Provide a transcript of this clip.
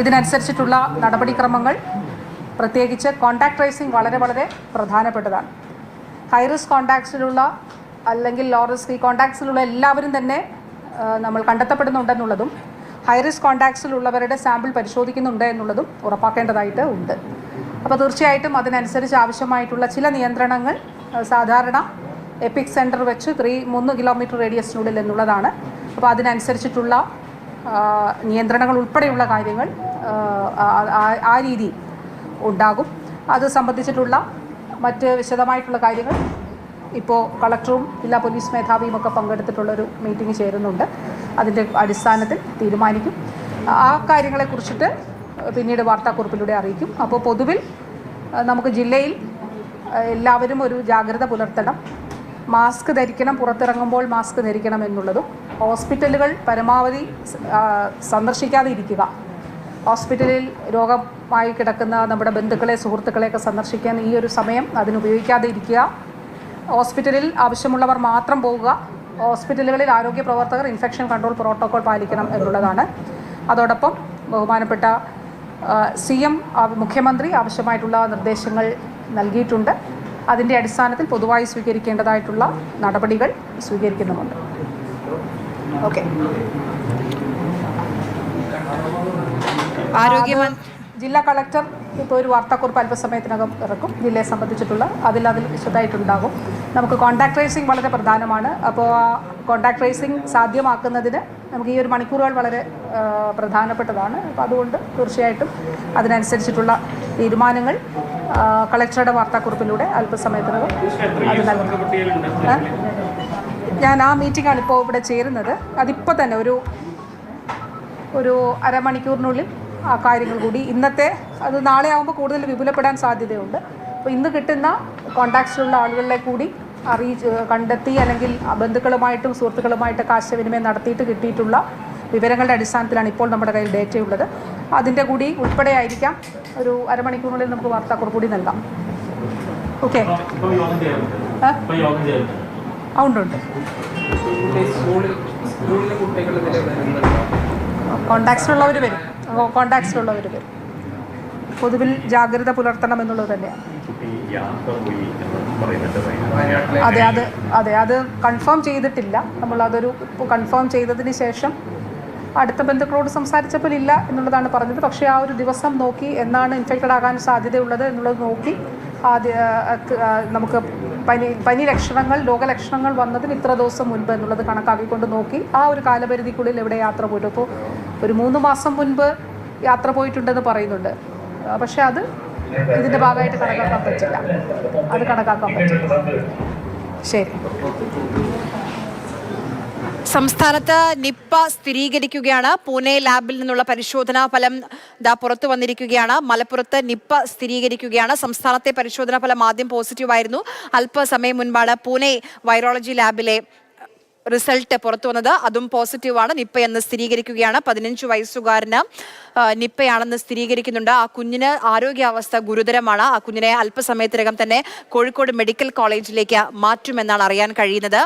ഇതിനനുസരിച്ചിട്ടുള്ള നടപടിക്രമങ്ങൾ പ്രത്യേകിച്ച് contact tracing വളരെ വളരെ പ്രധാനപ്പെട്ടതാണ്. ഹൈറിസ്ക് കോണ്ടാക്ട്സിലുള്ള അല്ലെങ്കിൽ ലോ റിസ്ക് ഈ കോൺടാക്ട്സിലുള്ള എല്ലാവരും തന്നെ നമ്മൾ കണ്ടെത്തപ്പെടുന്നുണ്ടെന്നുള്ളതും ഹൈറിസ്ക് കോണ്ടാക്ട്സിലുള്ളവരുടെ സാമ്പിൾ പരിശോധിക്കുന്നുണ്ട് എന്നുള്ളതും ഉറപ്പാക്കേണ്ടതായിട്ട് ഉണ്ട്. അപ്പോൾ തീർച്ചയായിട്ടും അതിനനുസരിച്ച് ആവശ്യമായിട്ടുള്ള ചില നിയന്ത്രണങ്ങൾ സാധാരണ എപ്പിക് സെന്റർ വെച്ച് ത്രീ മൂന്ന് കിലോമീറ്റർ റേഡിയസിനുള്ളിൽ എന്നുള്ളതാണ്. അപ്പോൾ അതിനനുസരിച്ചിട്ടുള്ള നിയന്ത്രണങ്ങൾ ഉൾപ്പെടെയുള്ള കാര്യങ്ങൾ ആ, രീതി ഉണ്ടാകും. അത് സംബന്ധിച്ചിട്ടുള്ള മറ്റ് വിശദമായിട്ടുള്ള കാര്യങ്ങൾ ഇപ്പോൾ കളക്ടറും ജില്ലാ പോലീസ് മേധാവിയും ഒക്കെ പങ്കെടുത്തിട്ടുള്ളൊരു മീറ്റിംഗ് ചേരുന്നുണ്ട്. അതിന്റെ അടിസ്ഥാനത്തിൽ തീരുമാനിക്കും. ആ കാര്യങ്ങളെക്കുറിച്ചിട്ട് പിന്നീട് വാർത്താക്കുറിപ്പിലൂടെ അറിയിക്കും. അപ്പോൾ പൊതുവിൽ നമുക്ക് ജില്ലയിൽ എല്ലാവരും ഒരു ജാഗ്രത പുലർത്തണം. മാസ്ക് ധരിക്കണം പുറത്തിറങ്ങുമ്പോൾ മാസ്ക് ധരിക്കണം എന്നുള്ളതും. ഹോസ്പിറ്റലുകൾ പരമാവധി സന്ദർശിക്കാതെ ഇരിക്കുക ഹോസ്പിറ്റലിൽ രോഗമായി കിടക്കുന്ന നമ്മുടെ ബന്ധുക്കളെ സുഹൃത്തുക്കളെയൊക്കെ സന്ദർശിക്കാൻ ഈ ഒരു സമയം അതിനുപയോഗിക്കാതെ ഇരിക്കുക ഹോസ്പിറ്റലിൽ ആവശ്യമുള്ളവർ മാത്രം പോവുക. ഹോസ്പിറ്റലുകളിൽ ആരോഗ്യ പ്രവർത്തകർ ഇൻഫെക്ഷൻ കൺട്രോൾ പ്രോട്ടോകോൾ പാലിക്കണം എന്നുള്ളതാണ്. അതോടൊപ്പം ബഹുമാനപ്പെട്ട സി എം മുഖ്യമന്ത്രി ആവശ്യമായിട്ടുള്ള നിർദ്ദേശങ്ങൾ നൽകിയിട്ടുണ്ട്. അതിന്റെ അടിസ്ഥാനത്തിൽ പൊതുവായി സ്വീകരിക്കേണ്ടതായിട്ടുള്ള നടപടികൾ സ്വീകരിക്കുന്നുമുണ്ട്. ഓക്കെ. ആരോഗ്യമന്ത്രി ജില്ലാ കളക്ടർ ഇപ്പോൾ ഒരു വാർത്താക്കുറിപ്പ് അല്പസമയത്തിനകം ഇറക്കും. ജില്ലയെ സംബന്ധിച്ചിട്ടുള്ള അതിൽ അതിൽ വിശദമായിട്ടുണ്ടാകും. നമുക്ക് കോണ്ടാക്ട് ട്രേസിംഗ് വളരെ പ്രധാനമാണ്. അപ്പോൾ ആ കോണ്ടാക്ട് ട്രേസിംഗ് സാധ്യമാക്കുന്നതിന് നമുക്ക് ഈ ഒരു മണിക്കൂറുകൾ വളരെ പ്രധാനപ്പെട്ടതാണ്. അപ്പോൾ അതുകൊണ്ട് തീർച്ചയായിട്ടും അതിനനുസരിച്ചിട്ടുള്ള തീരുമാനങ്ങൾ കളക്ടറുടെ വാർത്താക്കുറിപ്പിലൂടെ അല്പസമയത്തിനകം അത് നൽകും? ഞാൻ ആ മീറ്റിംഗാണ് ഇപ്പോൾ ഇവിടെ ചേരുന്നത്. അതിപ്പോൾ തന്നെ ഒരു ഒരു അരമണിക്കൂറിനുള്ളിൽ ആ കാര്യങ്ങൾ കൂടി ഇന്നത്തെ അത് നാളെ ആകുമ്പോൾ കൂടുതൽ വിപുലപ്പെടാൻ സാധ്യതയുണ്ട്. അപ്പോൾ ഇന്ന് കിട്ടുന്ന കോണ്ടാക്ട്സിലുള്ള ആളുകളെ കൂടി അറിയിച്ച് കണ്ടെത്തി അല്ലെങ്കിൽ ബന്ധുക്കളുമായിട്ടും സുഹൃത്തുക്കളുമായിട്ടൊക്കെ ആശയവിനിമയം നടത്തിയിട്ട് കിട്ടിയിട്ടുള്ള വിവരങ്ങളുടെ അടിസ്ഥാനത്തിലാണ് ഇപ്പോൾ നമ്മുടെ കയ്യിൽ ഡേറ്റയുള്ളത് അതിന്റെ കൂടി ഉൾപ്പെടെ ആയിരിക്കാം. ഒരു അരമണിക്കൂറിനുള്ളിൽ നമുക്ക് വാർത്താക്കുറിപ്പ് കൂടി നൽകാം. ഓക്കെ. ആ ഉണ്ട് വരുന്നുണ്ടോ കോണ്ടാക്ട്സിലുള്ളവർ വരും. കോണ്ടാക്ട്സിലുള്ളവർ വരും. പൊതുവിൽ ജാഗ്രത പുലർത്തണം എന്നുള്ളത് തന്നെയാണ്. അതെ അത് അതെ അത് കൺഫേം ചെയ്തിട്ടില്ല. നമ്മൾ അതൊരു കൺഫേം ചെയ്തതിന് ശേഷം അടുത്ത ബന്ധുക്കളോട് സംസാരിച്ചപ്പോൾ ഇല്ല എന്നുള്ളതാണ് പറഞ്ഞത്. പക്ഷേ ആ ഒരു ദിവസം നോക്കി എന്നാണ് ഇൻഫെക്റ്റഡ് ആകാൻ സാധ്യതയുള്ളത് എന്നുള്ളത് നോക്കി ആദ്യ നമുക്ക് പനി പനി ലക്ഷണങ്ങൾ രോഗലക്ഷണങ്ങൾ വന്നതിന് ഇത്ര ദിവസം മുൻപ് എന്നുള്ളത് കണക്കാക്കിക്കൊണ്ട് നോക്കി ആ ഒരു കാലപരിധിക്കുള്ളിൽ എവിടെ യാത്ര പോയിട്ടു അപ്പോൾ ഒരു മൂന്ന് മാസം മുൻപ് യാത്ര പോയിട്ടുണ്ടെന്ന് പറയുന്നുണ്ട്. പക്ഷെ അത് ഇതിന്റെ ഭാഗമായിട്ട് കണക്കാക്കാൻ പറ്റില്ല. അത് കണക്കാക്കാൻ പറ്റില്ല. ശരി. സംസ്ഥാനത്ത് നിപ്പ സ്ഥിരീകരിക്കുകയാണ്. പൂനെ ലാബിൽ നിന്നുള്ള പരിശോധനാ ഫലം ദാ പുറത്തു വന്നിരിക്കുകയാണ്. മലപ്പുറത്ത് നിപ്പ സ്ഥിരീകരിക്കുകയാണ്. സംസ്ഥാനത്തെ പരിശോധനാ ഫലം ആദ്യം പോസിറ്റീവ് ആയിരുന്നു. അല്പസമയം മുൻപാണ് പൂനെ വൈറോളജി ലാബിലെ റിസൾട്ട് പുറത്തു വന്നത്. അതും പോസിറ്റീവാണ് നിപ്പ എന്ന് സ്ഥിരീകരിക്കുകയാണ്. പതിനഞ്ച് വയസ്സുകാരന് നിപ്പയാണെന്ന് സ്ഥിരീകരിക്കുന്നുണ്ട്. ആ കുഞ്ഞിന് ആരോഗ്യാവസ്ഥ ഗുരുതരമാണ്. ആ കുഞ്ഞിനെ അല്പസമയത്തിനകം തന്നെ കോഴിക്കോട് മെഡിക്കൽ കോളേജിലേക്ക് മാറ്റുമെന്നാണ് അറിയാൻ കഴിയുന്നത്.